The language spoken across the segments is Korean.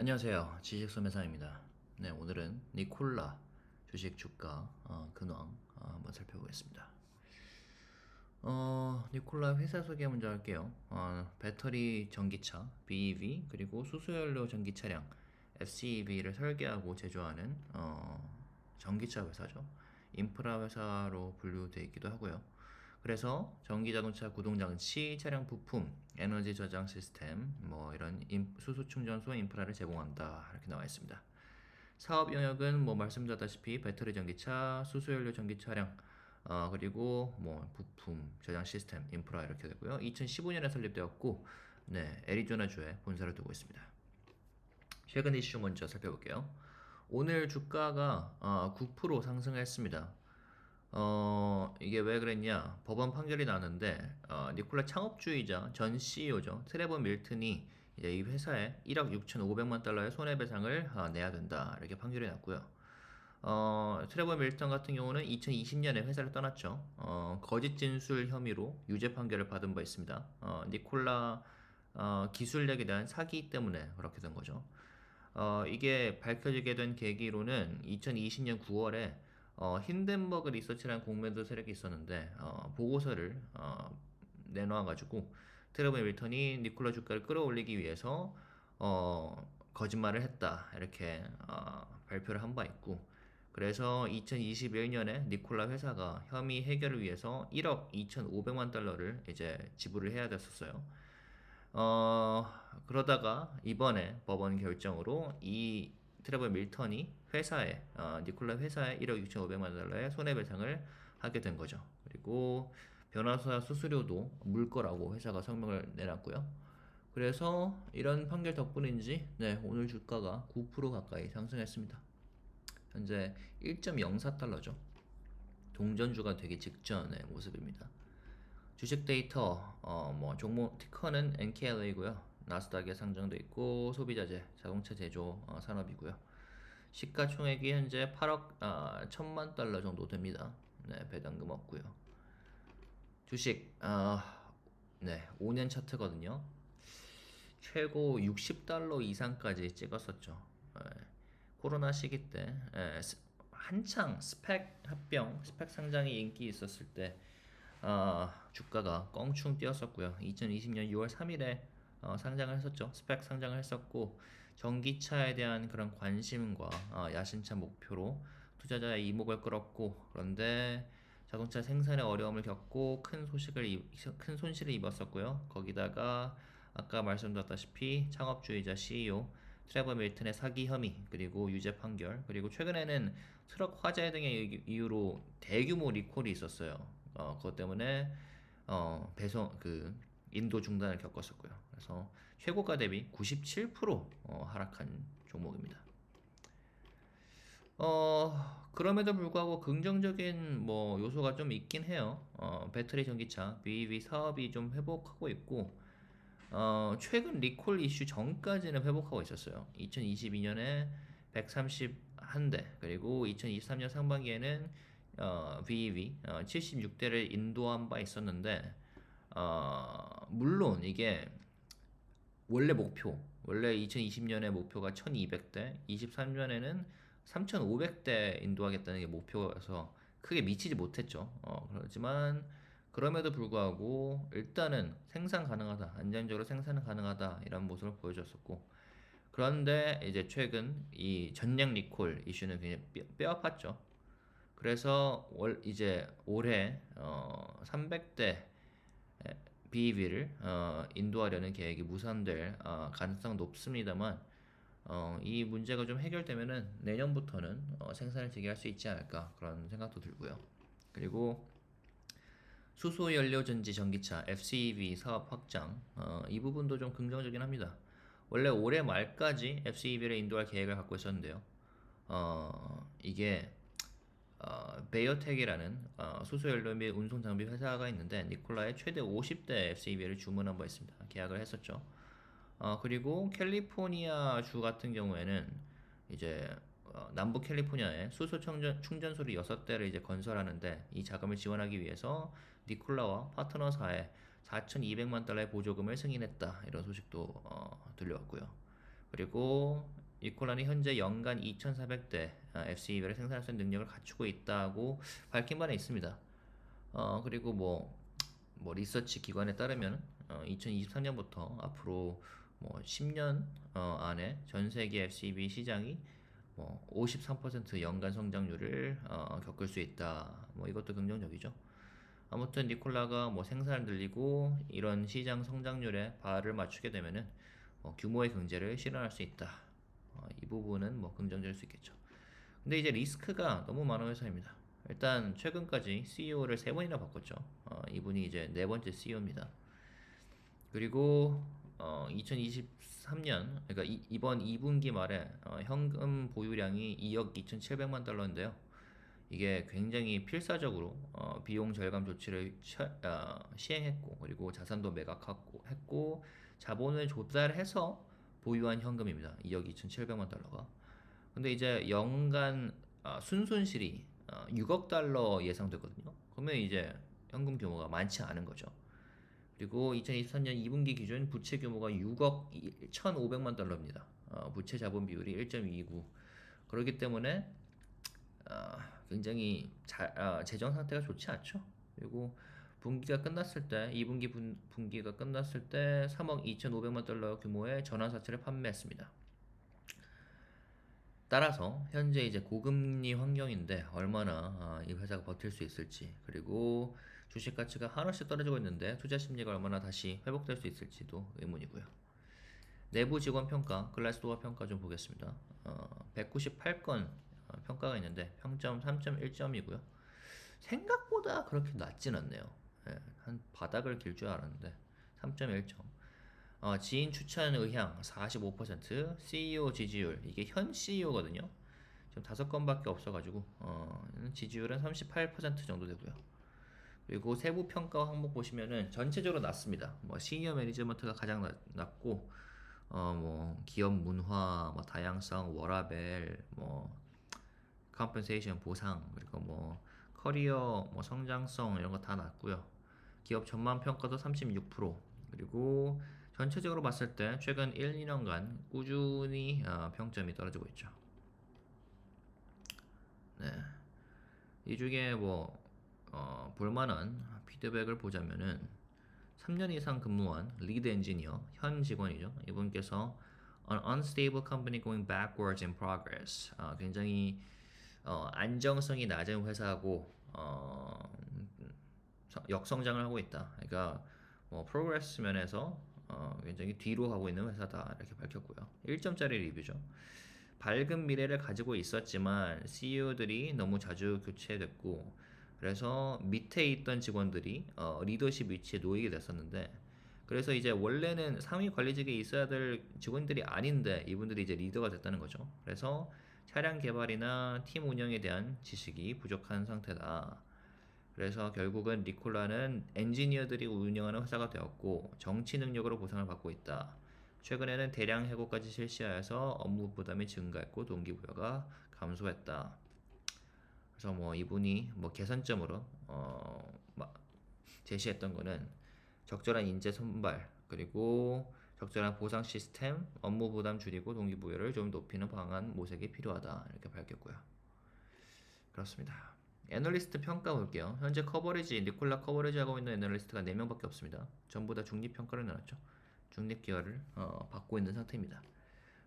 안녕하세요. 지식소매상입니다. 네, 오늘은 니콜라 주식 주가 어, 근황 어, 한번 살펴보겠습니다. 어, 니콜라 회사 소개 먼저 할게요. 어, 배터리 전기차 BEV 그리고 수소연료 전기 차량 FCEV를 설계하고 제조하는 어, 전기차 회사죠. 인프라 회사로 분류되어 있기도 하고요. 그래서 전기 자동차 구동 장치, 차량 부품, 에너지 저장 시스템, 뭐 이런 인- 수소 충전소 인프라를 제공한다 이렇게 나와 있습니다. 사업 영역은 뭐 말씀드렸다시피 배터리 전기차, 수소연료 전기 차량, 어, 그리고 뭐 부품, 저장 시스템, 인프라 이렇게 되고요. 2015년에 설립되었고, 네, 애리조나주에 본사를 두고 있습니다. 최근 이슈 먼저 살펴볼게요. 오늘 주가가 어, 9% 상승했습니다. 어, 이게 왜 그랬냐? 법원 판결이 나는데, 어, 니콜라 창업주의자 전 CEO죠. 트레버 밀튼이 이제 이 회사에 1억 6,500만 달러의 손해배상을 어, 내야 된다. 이렇게 판결이 났고요. 어, 트레버 밀턴 같은 경우는 2020년에 회사를 떠났죠. 어, 거짓 진술 혐의로 유죄 판결을 받은 바 있습니다. 어, 니콜라 어, 기술력에 대한 사기 때문에 그렇게 된 거죠. 어, 이게 밝혀지게 된 계기로는 2020년 9월에 어, 힌덴버그 리서치라는 공매도 세력이 있었는데 어, 보고서를 어, 내놓아가지고 트레버 밀턴이 니콜라 주가를 끌어올리기 위해서 어, 거짓말을 했다 이렇게 어, 발표를 한 바 있고 그래서 2021년에 니콜라 회사가 혐의 해결을 위해서 1억 2,500만 달러를 이제 지불을 해야 됐었어요. 어, 그러다가 이번에 법원 결정으로 이 트레버 밀턴이 회사에, 어, 니콜라 회사에 1억 6,500만 달러의 손해배상을 하게 된 거죠. 그리고 변호사 수수료도 물 거라고 회사가 성명을 내놨고요. 그래서 이런 판결 덕분인지, 네, 오늘 주가가 9% 가까이 상승했습니다. 현재 1.04달러죠. 동전주가 되기 직전의 모습입니다. 주식 데이터 어 뭐 종목 티커는 NKLA고요. 나스닥에 상장돼 있고 소비자재, 자동차 제조 어, 산업이고요. 시가총액이 현재 8억 아, 1천만 달러 정도 됩니다. 네, 배당금 없고요. 주식 아, 네, 5년 차트거든요. 최고 60달러 이상까지 찍었었죠. 예, 코로나 시기 때 예, 스- 한창 스펙 합병, 스펙 상장이 인기 있었을 때 어, 주가가 껑충 뛰었었고요. 2020년 6월 3일에 어, 상장을 했었죠. 스펙 상장을 했었고 전기차에 대한 그런 관심과 어, 야심차 목표로 투자자의 이목을 끌었고 그런데 자동차 생산에 어려움을 겪고 큰 소식을 입- 큰 손실을 입었었고요. 거기다가 아까 말씀드렸다시피 창업주의자 CEO 트레버 밀튼의 사기 혐의 그리고 유죄 판결 그리고 최근에는 트럭 화재 등의 이유- 이유로 대규모 리콜이 있었어요. 어, 그것 때문에 어, 배송 그 인도 중단을 겪었었고요. 그래서 최고가 대비 97% 어, 하락한 종목입니다. 어, 그럼에도 불구하고 긍정적인 뭐 요소가 좀 있긴 해요. 어, 배터리 전기차 BEV 사업이 좀 회복하고 있고 어, 최근 리콜 이슈 전까지는 회복하고 있었어요. 2022년에 131대, 그리고 2023년 상반기에는 어, BEV 어, 76대를 인도한 바 있었는데, 어, 물론 이게 원래 목표, 원래 2020년에 목표가 1200대, 23년에는 3500대 인도하겠다는 게 목표여서 크게 미치지 못했죠. 어, 그렇지만 그럼에도 불구하고 일단은 생산 가능하다, 안정적으로 생산 가능하다 이런 모습을 보여줬었고 그런데 이제 최근 이 전량 리콜 이슈는 굉장히 뼈, 뼈 아팠죠. 그래서 월 이제 올해 어 300대 BEV를 어 인도하려는 계획이 무산될 어 가능성 높습니다만 어 이 문제가 좀 해결되면은 내년부터는 어 생산을 재개할 수 있지 않을까 그런 생각도 들고요. 그리고 수소 연료 전지 전기차 FCEV 사업 확장 어, 이 부분도 좀 긍정적이긴 합니다. 원래 올해 말까지 FCEV를 인도할 계획을 갖고 있었는데요. 어, 이게 어, 베이어텍이라는 어, 수소 연료 및 운송 장비 회사가 있는데 니콜라의 최대 50대 FCEV를 주문한 바 있습니다. 계약을 했었죠. 어, 그리고 캘리포니아 주 같은 경우에는 이제 어, 남부 캘리포니아에 수소 충전, 충전소를 6대를 이제 건설하는데 이 자금을 지원하기 위해서 니콜라와 파트너사에 4,200만 달러의 보조금을 승인했다. 이런 소식도 어, 들려왔고요. 그리고 니콜라는 현재 연간 2,400대 FCEV를 생산할 수 있는 능력을 갖추고 있다고 밝힌 바는 있습니다. 어, 그리고 뭐, 뭐 리서치 기관에 따르면 어, 2023년부터 앞으로 뭐 10년 어, 안에 전 세계 FCB 시장이 뭐 53% 연간 성장률을 어, 겪을 수 있다. 뭐 이것도 긍정적이죠. 아무튼 니콜라가 뭐 생산을 늘리고 이런 시장 성장률에 발을 맞추게 되면은 어, 규모의 경제를 실현할 수 있다. 어, 이 부분은 뭐 긍정적일 수 있겠죠. 근데 이제 리스크가 너무 많은 회사입니다. 일단 최근까지 CEO를 세 번이나 바꿨죠. 어, 이분이 이제 네 번째 CEO입니다. 그리고 어, 2023년 그러니까 이, 이번 2분기 말에 어, 현금 보유량이 2억 2,700만 달러인데요. 이게 굉장히 필사적으로 어, 비용 절감 조치를 처- 어, 시행했고 그리고 자산도 매각하고 했고 자본을 조달해서 보유한 현금입니다. 2억 2,700만 달러가. 근데 이제 연간 아, 순손실이 어, 6억 달러 예상되거든요. 그러면 이제 현금 규모가 많지 않은 거죠. 그리고 2023년 2분기 기준 부채 규모가 6억 1,500만 달러입니다. 어, 부채 자본 비율이 1.29. 그렇기 때문에 어, 굉장히 자, 아, 재정 상태가 좋지 않죠. 그리고 분기가 끝났을 때 2분기 분, 분기가 끝났을 때 3억 2,500만 달러 규모의 전환사채를 판매했습니다. 따라서 현재 이제 고금리 환경인데 얼마나 아, 이 회사가 버틸 수 있을지 그리고 주식 가치가 한없이 떨어지고 있는데 투자 심리가 얼마나 다시 회복될 수 있을지도 의문이고요. 내부 직원 평가, 글라스도어 평가 좀 보겠습니다. 어, 198건 어, 평가가 있는데 평점 3.1점이고요. 생각보다 그렇게 낮진 않네요. 예, 한 바닥을 길 줄 알았는데 3.1점. 어, 지인 추천 의향 45%, CEO 지지율 이게 현 CEO거든요. 지금 다섯 건밖에 없어가지고 어, 지지율은 38% 정도 되고요. 그리고 세부 평가 항목 보시면은 전체적으로 낮습니다. 뭐 시니어 매니지먼트가 가장 낮, 낮고 어 뭐 기업 문화, 뭐 다양성, 워라벨, 뭐 컴펜세이션 보상 그리고 뭐 커리어 뭐 성장성 이런 거 다 낮고요. 기업 전망 평가도 36% 그리고 전체적으로 봤을 때 최근 1, 2년간 꾸준히 어, 평점이 떨어지고 있죠. 네. 이 중에 뭐 어, 볼만한 피드백을 보자면은 3년 이상 근무한 리드 엔지니어 현 직원이죠. 이분께서 An unstable company going backwards in progress. 아, 굉장히 어, 안정성이 낮은 회사고 어, 서- 역성장을 하고 있다. 그러니까 뭐 프로그레스 면에서 어, 굉장히 뒤로 가고 있는 회사다 이렇게 밝혔고요. 1점짜리 리뷰죠. 밝은 미래를 가지고 있었지만 CEO들이 너무 자주 교체됐고 그래서 밑에 있던 직원들이 어, 리더십 위치에 놓이게 됐었는데 그래서 이제 원래는 상위 관리직에 있어야 될 직원들이 아닌데 이분들이 이제 리더가 됐다는 거죠. 그래서 차량 개발이나 팀 운영에 대한 지식이 부족한 상태다. 그래서 결국은 리콜라는 엔지니어들이 운영하는 회사가 되었고 정치 능력으로 보상을 받고 있다. 최근에는 대량 해고까지 실시하여서 업무 부담이 증가했고 동기부여가 감소했다. 그래서 뭐 이분이 뭐 개선점으로 어 마- 제시했던 거는 적절한 인재 선발 그리고 적절한 보상 시스템, 업무 부담 줄이고 동기부여를 좀 높이는 방안 모색이 필요하다 이렇게 밝혔고요. 그렇습니다. 애널리스트 평가 볼게요. 현재 커버리지 니콜라 커버리지 하고 있는 애널리스트가 4명밖에 없습니다. 전부 다 중립 평가를 내놨죠. 중립 기여를 어, 받고 있는 상태입니다.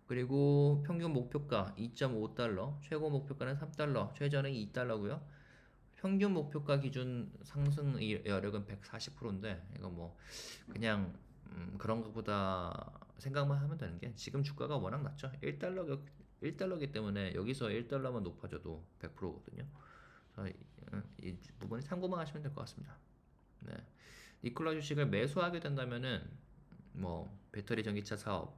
그리고 평균 목표가 2.5달러, 최고 목표가는 3달러, 최저는 2달러고요. 평균 목표가 기준 상승 여력은 140%인데 이거 뭐 그냥 음, 그런 것보다 생각만 하면 되는 게 지금 주가가 워낙 낮죠. 1달러 1달러기 때문에 여기서 1달러만 높아져도 100%거든요. 그래서 이, 부분에 참고만 하시면 될 것 같습니다. 네. 니콜라 주식을 매수하게 된다면은 뭐 배터리 전기차 사업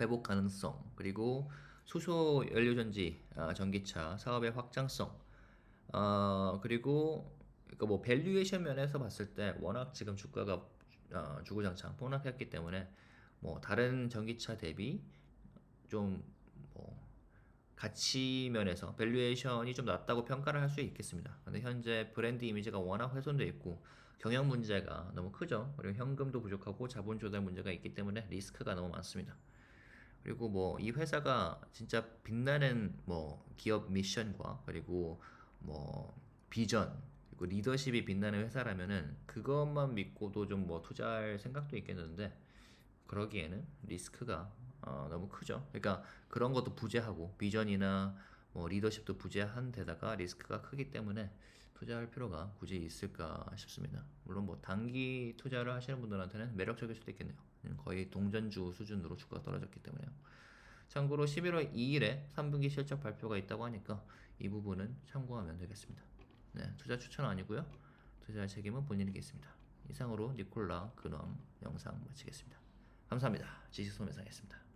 회복 가능성 그리고 수소 연료 전지 아, 전기차 사업의 확장성 어 그리고 그러니까 뭐 밸류에이션 면에서 봤을 때 워낙 지금 주가가 어, 주구장창 폭락했기 때문에 뭐 다른 전기차 대비 좀뭐 가치 면에서 밸류에이션이 좀 낮다고 평가를 할 수 있겠습니다. 근데 현재 브랜드 이미지가 워낙 훼손돼 있고 경영 문제가 너무 크죠. 그리고 현금도 부족하고 자본 조달 문제가 있기 때문에 리스크가 너무 많습니다. 그리고 뭐 이 회사가 진짜 빛나는 뭐 기업 미션과 그리고 뭐 비전 그리고 리더십이 빛나는 회사라면은 그것만 믿고도 좀 뭐 투자할 생각도 있겠는데 그러기에는 리스크가 어, 너무 크죠. 그러니까 그런 것도 부재하고 비전이나 뭐 리더십도 부재한 데다가 리스크가 크기 때문에 투자할 필요가 굳이 있을까 싶습니다. 물론 뭐 단기 투자를 하시는 분들한테는 매력적일 수도 있겠네요. 음, 거의 동전주 수준으로 주가가 떨어졌기 때문에요. 참고로 11월 2일에 3분기 실적 발표가 있다고 하니까 이 부분은 참고하면 되겠습니다. 네, 투자 추천 아니고요. 투자할 책임은 본인에게 있습니다. 이상으로 니콜라 근황 영상 마치겠습니다. 감사합니다. 지식소매상이었습니다.